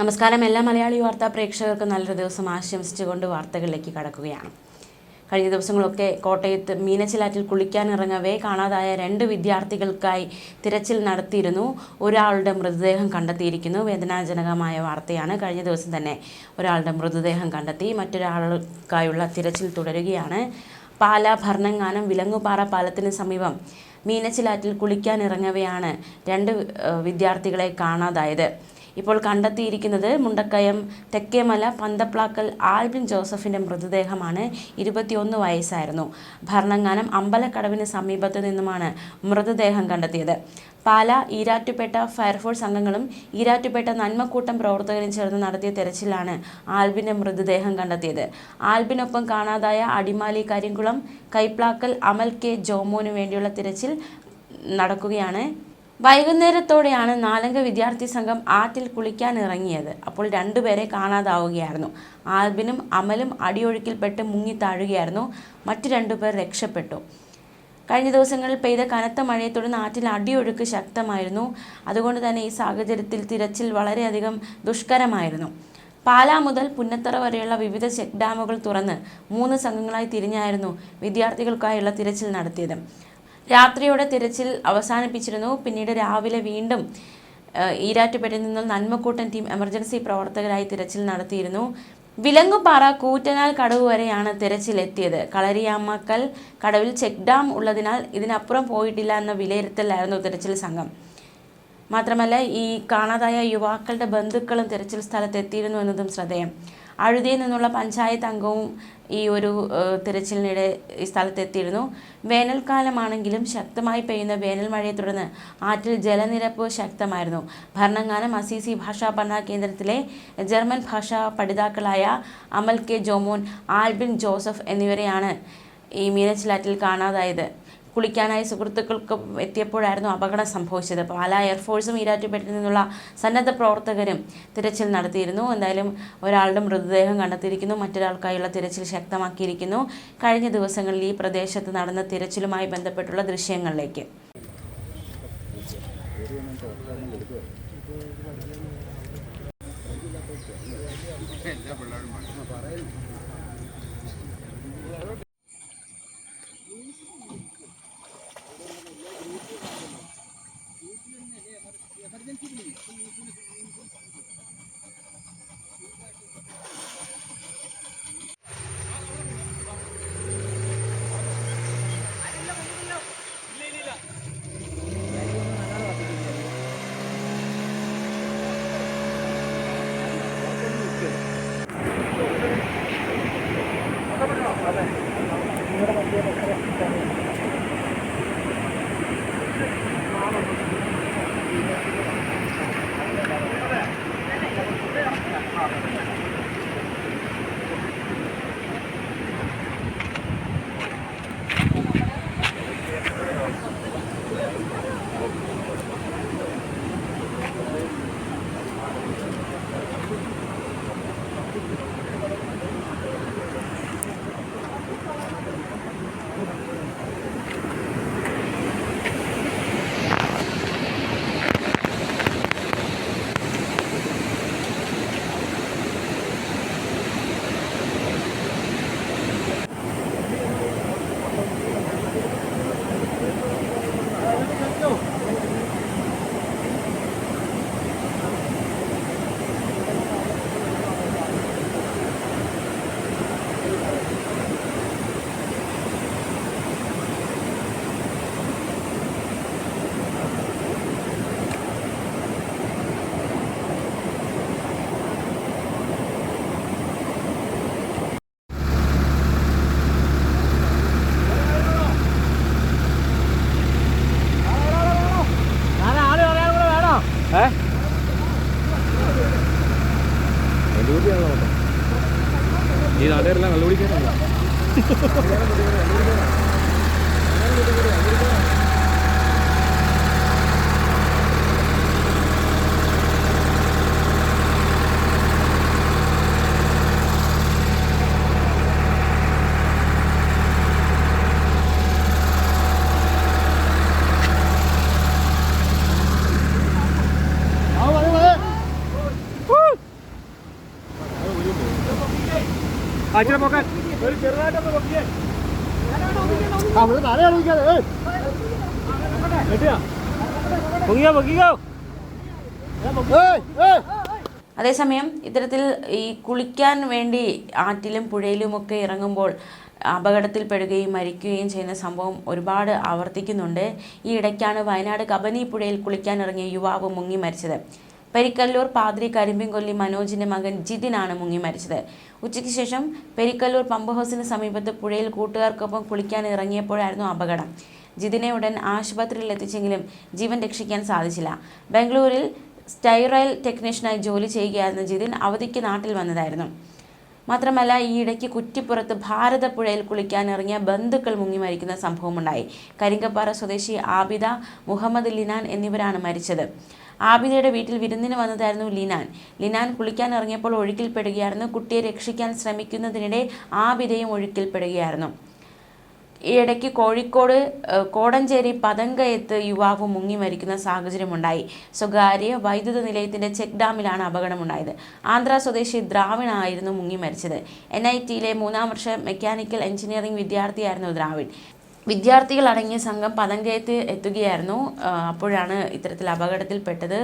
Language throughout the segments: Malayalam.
നമസ്കാരം. എല്ലാ മലയാളി വാർത്താ പ്രേക്ഷകർക്കും നല്ലൊരു ദിവസം ആശംസിച്ചുകൊണ്ട് വാർത്തകളിലേക്ക് കടക്കുകയാണ്. കഴിഞ്ഞ ദിവസങ്ങളൊക്കെ കോട്ടയത്ത് മീനച്ചിലാറ്റിൽ കുളിക്കാനിറങ്ങവേ കാണാതായ രണ്ട് വിദ്യാർത്ഥികൾക്കായി തിരച്ചിൽ നടത്തിയിരുന്നു. ഒരാളുടെ മൃതദേഹം കണ്ടെത്തിയിരിക്കുന്നു. വേദനാജനകമായ വാർത്തയാണ്. കഴിഞ്ഞ ദിവസം തന്നെ ഒരാളുടെ മൃതദേഹം കണ്ടെത്തി മറ്റൊരാൾക്കായുള്ള തിരച്ചിൽ തുടരുകയാണ്. പാല ഭരണങ്ങാനം വിലങ്ങുപാറ പാലത്തിന് സമീപം മീനച്ചിലാറ്റിൽ കുളിക്കാനിറങ്ങവെയാണ് രണ്ട് വിദ്യാർത്ഥികളെ കാണാതായത്. ഇപ്പോൾ കണ്ടെത്തിയിരിക്കുന്നത് മുണ്ടക്കയം തെക്കേമല പന്തപ്ലാക്കൽ ആൽബിൻ ജോസഫിന്റെ മൃതദേഹമാണ്. ഇരുപത്തിയൊന്ന് വയസ്സായിരുന്നു. ഭരണങ്ങാനം അമ്പലക്കടവിന് സമീപത്തു നിന്നുമാണ് മൃതദേഹം കണ്ടെത്തിയത്. പാല ഈരാറ്റുപേട്ട ഫയർഫോഴ്സ് അംഗങ്ങളും ഈരാറ്റുപേട്ട നന്മക്കൂട്ടം പ്രവർത്തകരും ചേർന്ന് നടത്തിയ തെരച്ചിലാണ് ആൽബിന്റെ മൃതദേഹം കണ്ടെത്തിയത്. ആൽബിനൊപ്പം കാണാതായ അടിമാലി കരിങ്കുളം കൈപ്ലാക്കൽ അമൽ കെ ജോമോനു വേണ്ടിയുള്ള തിരച്ചിൽ നടക്കുകയാണ് വൈകുന്നേരത്തോടെയാണ് നാലംഗ വിദ്യാർത്ഥി സംഘം ആറ്റിൽ കുളിക്കാൻ ഇറങ്ങിയത് അപ്പോൾ രണ്ടുപേരെ കാണാതാവുകയായിരുന്നു. ആൽബിനും അമലും അടിയൊഴുക്കിൽപ്പെട്ട് മുങ്ങി താഴുകയായിരുന്നു മറ്റു രണ്ടുപേർ രക്ഷപ്പെട്ടു. കഴിഞ്ഞ ദിവസങ്ങളിൽ പെയ്ത കനത്ത മഴയെ തുടർന്ന് ആറ്റിൽ അടിയൊഴുക്ക് ശക്തമായിരുന്നു. അതുകൊണ്ട് തന്നെ ഈ സാഹചര്യത്തിൽ തിരച്ചിൽ വളരെയധികം ദുഷ്കരമായിരുന്നു. പാലാ മുതൽ പുന്നത്തറ വരെയുള്ള വിവിധ ചെക്ക് ഡാമുകൾ തുറന്ന് മൂന്ന് സംഘങ്ങളായി തിരിഞ്ഞായിരുന്നു വിദ്യാർത്ഥികൾക്കായുള്ള തിരച്ചിൽ നടത്തിയത്. രാത്രിയോടെ തിരച്ചിൽ അവസാനിപ്പിച്ചിരുന്നു. പിന്നീട് രാവിലെ വീണ്ടും ഈരാറ്റുപേട്ടയിൽ നിന്നും നന്മക്കൂട്ടൻ ടീം എമർജൻസി പ്രവർത്തകരായി തിരച്ചിൽ നടത്തിയിരുന്നു. വിലങ്ങുപാറ കൂറ്റനാൽ കടവ് വരെയാണ് തിരച്ചിൽ എത്തിയത്. കളരിയാമ്മക്കൽ കടവിൽ ചെക്ക് ഡാം ഉള്ളതിനാൽ ഇതിനപ്പുറം പോയിട്ടില്ല എന്ന വിലയിരുത്തലായിരുന്നു തിരച്ചിൽ സംഘം. മാത്രമല്ല ഈ കാണാതായ യുവാക്കളുടെ ബന്ധുക്കളും തിരച്ചിൽ സ്ഥലത്ത് എത്തിയിരുന്നു എന്നതും ശ്രദ്ധേയം. അഴുതിയിൽ നിന്നുള്ള പഞ്ചായത്ത് അംഗവും ഈ ഒരു തിരച്ചിലിനിടെ ഈ സ്ഥലത്തെത്തിയിരുന്നു. വേനൽക്കാലമാണെങ്കിലും ശക്തമായി പെയ്യുന്ന വേനൽ മഴയെ തുടർന്ന് ആറ്റിൽ ജലനിരപ്പ് ശക്തമായിരുന്നു. ഭരണങ്ങാനം അസീസി ഭാഷാ പഠന കേന്ദ്രത്തിലെ ജർമ്മൻ ഭാഷാ പഠിതാക്കളായ അമൽ കെ ജോമോൻ ആൽബിൻ ജോസഫ് എന്നിവരെയാണ് ഈ മീനച്ചിലാറ്റിൽ കാണാതായത്. കുളിക്കാനായി സുഹൃത്തുക്കൾക്ക് എത്തിയപ്പോഴായിരുന്നു അപകടം സംഭവിച്ചത്. പാലാ എയർഫോഴ്സും ഈരാറ്റുപേട്ടിൽ നിന്നുള്ള സന്നദ്ധ പ്രവർത്തകരും തിരച്ചിൽ നടത്തിയിരുന്നു. എന്തായാലും ഒരാളുടെ മൃതദേഹം കണ്ടെത്തിയിരിക്കുന്നു. മറ്റൊരാൾക്കായുള്ള തിരച്ചിൽ ശക്തമാക്കിയിരിക്കുന്നു. കഴിഞ്ഞ ദിവസങ്ങളിൽ ഈ പ്രദേശത്ത് നടന്ന തിരച്ചിലുമായി ബന്ധപ്പെട്ടുള്ള ദൃശ്യങ്ങളിലേക്ക്. ഈ നാട്ടുകാരെല്ലാം കള്ളുപിടിക്കാനല്ല ആച്ചിനെ പോക്കാൻ കളിക്കാതെ ഏയ്. കെട്ടിയാ പൊങ്ങിയോ പൊങ്ങിയോ ഏയ്, ഏയ്. അതേസമയം ഇത്തരത്തിൽ ഈ കുളിക്കാൻ വേണ്ടി ആറ്റിലും പുഴയിലുമൊക്കെ ഇറങ്ങുമ്പോൾ അപകടത്തിൽപ്പെടുകയും മരിക്കുകയും ചെയ്യുന്ന സംഭവം ഒരുപാട് ആവർത്തിക്കുന്നുണ്ട്. ഈ ഇടയ്ക്കാണ് വയനാട് കബനി പുഴയിൽ കുളിക്കാനിറങ്ങിയ യുവാവ് മുങ്ങി മരിച്ചത്. പെരിക്കല്ലൂർ പാദ്രി കരിമ്പിൻകൊല്ലി മനോജിന്റെ മകൻ ജിതിനാണ് മുങ്ങി മരിച്ചത്. ഉച്ചയ്ക്ക് ശേഷം പെരിക്കല്ലൂർ പമ്പ് ഹൗസിന് സമീപത്ത് പുഴയിൽ കൂട്ടുകാർക്കൊപ്പം കുളിക്കാൻ ഇറങ്ങിയപ്പോഴായിരുന്നു അപകടം. ജിതിനെ ഉടൻ ആശുപത്രിയിൽ എത്തിച്ചെങ്കിലും ജീവൻ രക്ഷിക്കാൻ സാധിച്ചില്ല. ബാംഗ്ലൂരിൽ സ്റ്റൈറൈൽ ടെക്നീഷ്യനായി ജോലി ചെയ്യുകയായിരുന്ന ജിതിൻ അവധിക്ക് നാട്ടിൽ വന്നതായിരുന്നു. മാത്രമല്ല ഈയിടയ്ക്ക് കുറ്റിപ്പുറത്ത് ഭാരതപ്പുഴയിൽ കുളിക്കാനിറങ്ങിയ ബന്ധുക്കൾ മുങ്ങി മരിക്കുന്ന സംഭവമുണ്ടായി. കരിങ്കപ്പാറ സ്വദേശി ആബിദ മുഹമ്മദ് ലിനാൻ എന്നിവരാണ് മരിച്ചത്. ആബിദയുടെ വീട്ടിൽ വിരുന്നിന് വന്നതായിരുന്നു ലിനാൻ. ലിനാൻ കുളിക്കാൻ ഇറങ്ങിയപ്പോൾ ഒഴുക്കിൽപ്പെടുകയായിരുന്നു. കുട്ടിയെ രക്ഷിക്കാൻ ശ്രമിക്കുന്നതിനിടെ ആബിദയും ഒഴുക്കിൽപ്പെടുകയായിരുന്നു. ഈ ഇടയ്ക്ക് കോഴിക്കോട് കോടഞ്ചേരി പതങ്കയത്ത് യുവാവ് മുങ്ങി മരിക്കുന്ന സാഹചര്യമുണ്ടായി. സ്വകാര്യ വൈദ്യുത നിലയത്തിന്റെ ചെക്ക് ഡാമിലാണ് അപകടമുണ്ടായത്. ആന്ധ്ര സ്വദേശി ദ്രാവിഡായിരുന്നു മുങ്ങി മരിച്ചത്. എൻ ഐ ടിയിലെ മൂന്നാം വർഷ മെക്കാനിക്കൽ എഞ്ചിനീയറിംഗ് വിദ്യാർത്ഥിയായിരുന്നു ദ്രാവിഡ് വിദ്യാർത്ഥികൾ അടങ്ങിയ സംഘം പതങ്കയത്ത് എത്തുകയായിരുന്നു. അപ്പോഴാണ് ഇത്തരത്തിൽ അപകടത്തിൽപ്പെട്ടത്.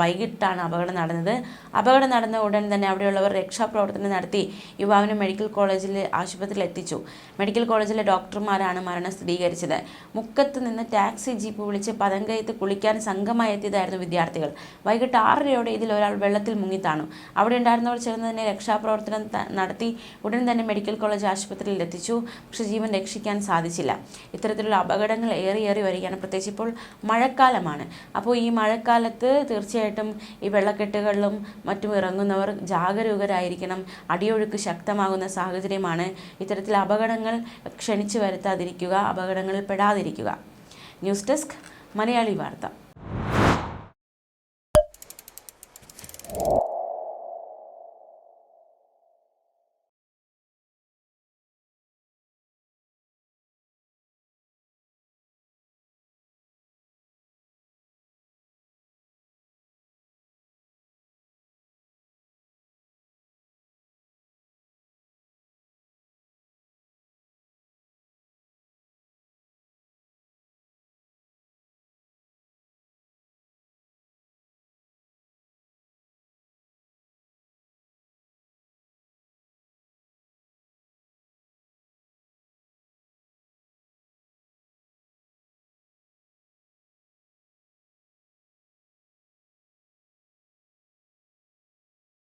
വൈകിട്ടാണ് അപകടം നടന്നത്. അപകടം നടന്ന ഉടൻ തന്നെ അവിടെയുള്ളവർ രക്ഷാപ്രവർത്തനം നടത്തി യുവാവിനെ മെഡിക്കൽ കോളേജിൽ ആശുപത്രിയിൽ എത്തിച്ചു. മെഡിക്കൽ കോളേജിലെ ഡോക്ടർമാരാണ് മരണം സ്ഥിരീകരിച്ചത്. മുക്കത്ത് നിന്ന് ടാക്സി ജീപ്പ് വിളിച്ച് പതങ്കയത്ത് കുളിക്കാൻ സംഘമായി എത്തിയതായിരുന്നു വിദ്യാർത്ഥികൾ. വൈകിട്ട് ആറരയോടെ ഇതിൽ ഒരാൾ വെള്ളത്തിൽ മുങ്ങിത്താണു. അവിടെ ഉണ്ടായിരുന്നവർ ചേർന്ന് തന്നെ രക്ഷാപ്രവർത്തനം നടത്തി ഉടൻ തന്നെ മെഡിക്കൽ കോളേജ് ആശുപത്രിയിൽ എത്തിച്ചു. പക്ഷേ ജീവൻ രക്ഷിക്കാൻ സാധിച്ചില്ല. ഇത്തരത്തിലുള്ള അപകടങ്ങൾ ഏറി ഏറി വരികയാണ്. പ്രത്യേകിച്ച് ഇപ്പോൾ മഴക്കാലമാണ്. അപ്പോൾ ഈ മഴക്കാലത്ത് തീർച്ചയായിട്ടും ഈ വെള്ളക്കെട്ടുകളിലും മറ്റും ഇറങ്ങുന്നവർ ജാഗരൂകരായിരിക്കണം. അടിയൊഴുക്ക് ശക്തമാകുന്ന സാഹചര്യമാണ് ഇത്തരത്തിൽ അപകടങ്ങൾ ക്ഷണിച്ചു വരുത്താതിരിക്കുക അപകടങ്ങളിൽ പെടാതിരിക്കുക. ന്യൂസ് ഡെസ്ക് മലയാളി വാർത്ത.